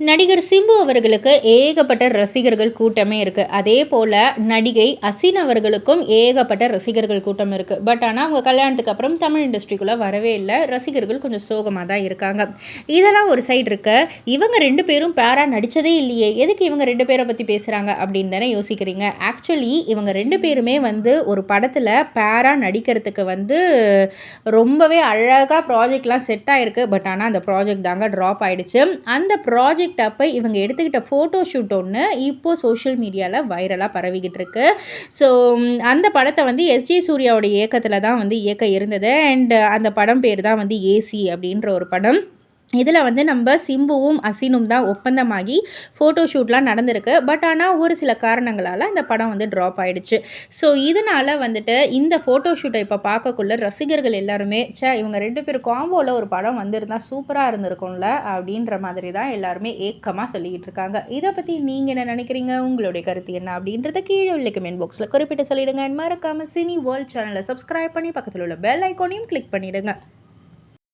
நடிகர் சிம்பு அவர்களுக்கு ஏகப்பட்ட ரசிகர்கள் கூட்டமே இருக்குது அதே போல் நடிகை அசின் அவர்களுக்கும் ஏகப்பட்ட ரசிகர்கள் கூட்டம் இருக்குது பட் ஆனால் அவங்க கல்யாணத்துக்கு அப்புறம் தமிழ் இண்டஸ்ட்ரிக்குள்ளே வரவே இல்லை. ரசிகர்கள் கொஞ்சம் சோகமாக தான் இருக்காங்க. இதெல்லாம் ஒரு சைடு இருக்க. இவங்க ரெண்டு பேரும் பேராக நடித்ததே இல்லையே. எதுக்கு இவங்க ரெண்டு பேரை பற்றி பேசுகிறாங்க அப்படின்னு தானே யோசிக்கிறீங்க. ஆக்சுவலி இவங்க ரெண்டு பேருமே வந்து ஒரு படத்தில் பேராக நடிக்கிறதுக்கு வந்து ரொம்பவே அழகாக ப்ராஜெக்ட்லாம் செட் ஆகிருக்கு பட் ஆனால் அந்த ப்ராஜெக்ட் தாங்க ட்ராப் ஆகிடுச்சு அந்த ப்ராஜெக்ட் ப்ராஜெக்ட் அப்போ இவங்க எடுத்துக்கிட்ட ஃபோட்டோ ஷூட் ஒன்று இப்போது சோஷியல் மீடியாவில் வைரலாக பரவிக்கிட்டு இருக்கு ஸோ அந்த படத்தை வந்து எஸ்ஜி சூர்யாவோட இயக்கத்தில் தான் வந்து இயக்க இருந்தது. அண்ட் அந்த படம் பேர் தான் வந்து ஏசி அப்படின்ற ஒரு படம். இதில் வந்து நம்ம சிம்புவும் அசினும் தான் ஒப்பந்தமாகி ஃபோட்டோ ஷூட்லாம் நடந்திருக்கு. பட் ஆனால் ஒரு சில காரணங்களால் அந்த படம் வந்து ட்ராப் ஆகிடுச்சு ஸோ இதனால் வந்துட்டு இந்த ஃபோட்டோ ஷூட்டை இப்போ பார்க்கக்குள்ள ரசிகர்கள் எல்லாருமே சே இவங்க ரெண்டு பேர் காம்போவில் ஒரு படம் வந்திருந்தால் சூப்பராக இருந்திருக்கும்ல அப்படின்ற மாதிரி தான் எல்லாருமே ஏக்கமாக சொல்லிக்கிட்டு இருக்காங்க. இதை பற்றி நீங்கள் என்ன நினைக்கிறீங்க? உங்களுடைய கருத்து என்ன? அப்படின்றத கீழே உள்ள கமெண்ட் பாக்ஸில் குறிப்பிட்டு சொல்லிவிடுங்க மறக்காமல் சினி வேர்ல்ட் சேனலை சப்ஸ்கிரைப் பண்ணி பக்கத்தில் உள்ள பெல் ஐக்கானையும் கிளிக் பண்ணிவிடுங்க